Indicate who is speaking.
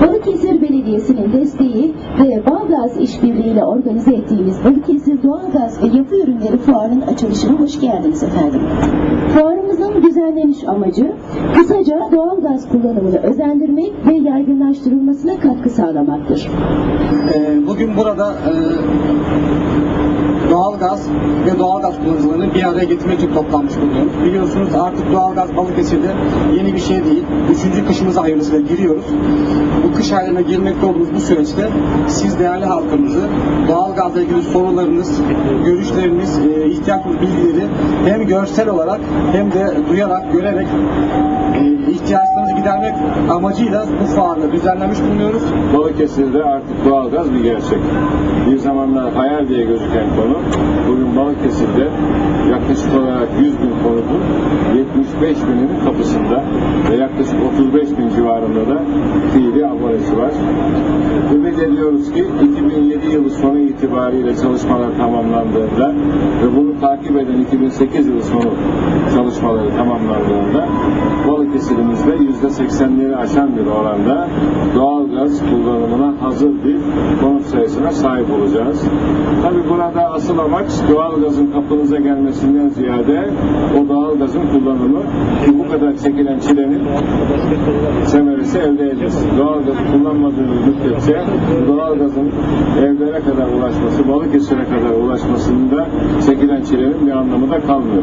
Speaker 1: Balıkesir Belediyesi'nin desteği ve Bağgaz işbirliğiyle organize ettiğimiz Balıkesir Doğalgaz ve Yapı Ürünleri Fuarı'nın açılışına hoş geldiniz efendim. Fuarımızın düzenleniş amacı kısaca doğalgaz kullanımını özendirmek ve yaygınlaştırılmasına katkı sağlamaktır.
Speaker 2: Ee, Bugün burada e, doğalgaz ve doğalgaz kullanıcılarını bir araya getirmek için toplanmış bulunuyoruz. Biliyorsunuz artık doğalgaz Balıkesir'de yeni bir şey değil. Üçüncü kışımıza hayırlısıyla giriyoruz. Bu kış aylarına girmekte olduğumuz bu süreçte siz değerli halkımızı doğalgazla ilgili sorularınız, görüşleriniz, e, ihtiyaç bilgileri hem görsel olarak hem de duyarak, görerek e, ihtiyaçlarınızı gidermek amacıyla bu fuarla düzenlenmiş bulunuyoruz.
Speaker 3: Balıkesir'de artık doğalgaz bir gerçek. Bir zamanlar hayal diye gözüken konu, bugün Balıkesir'de yaklaşık olarak 100 bin konutun 75 bininin kapısında ve yaklaşık 35 bin civarında da fiili abonesi var. Ümit ediyoruz ki 2007 yılı sonu itibariyle çalışmalar tamamlandığında ve bunu takip eden 2008 yılı sonu çalışmaları tamamlandığında Balıkesir'imizde %80'leri aşan bir oranda doğalgaz kullanımına hazır bir konut sayısına sahip olacağız. Tabi burada asıl amaç doğalgazın kapınıza gelmesinden ziyade o doğalgazın kullanımı ki bu kadar çekilen çilenin semeresi elde edilmesi. Doğalgazı kullanmadığınız müddetçe doğalgazın evlere kadar ulaşması, Balıkesir'e kadar ulaşmasında çekilen çilenin bir anlamı da kalmıyor.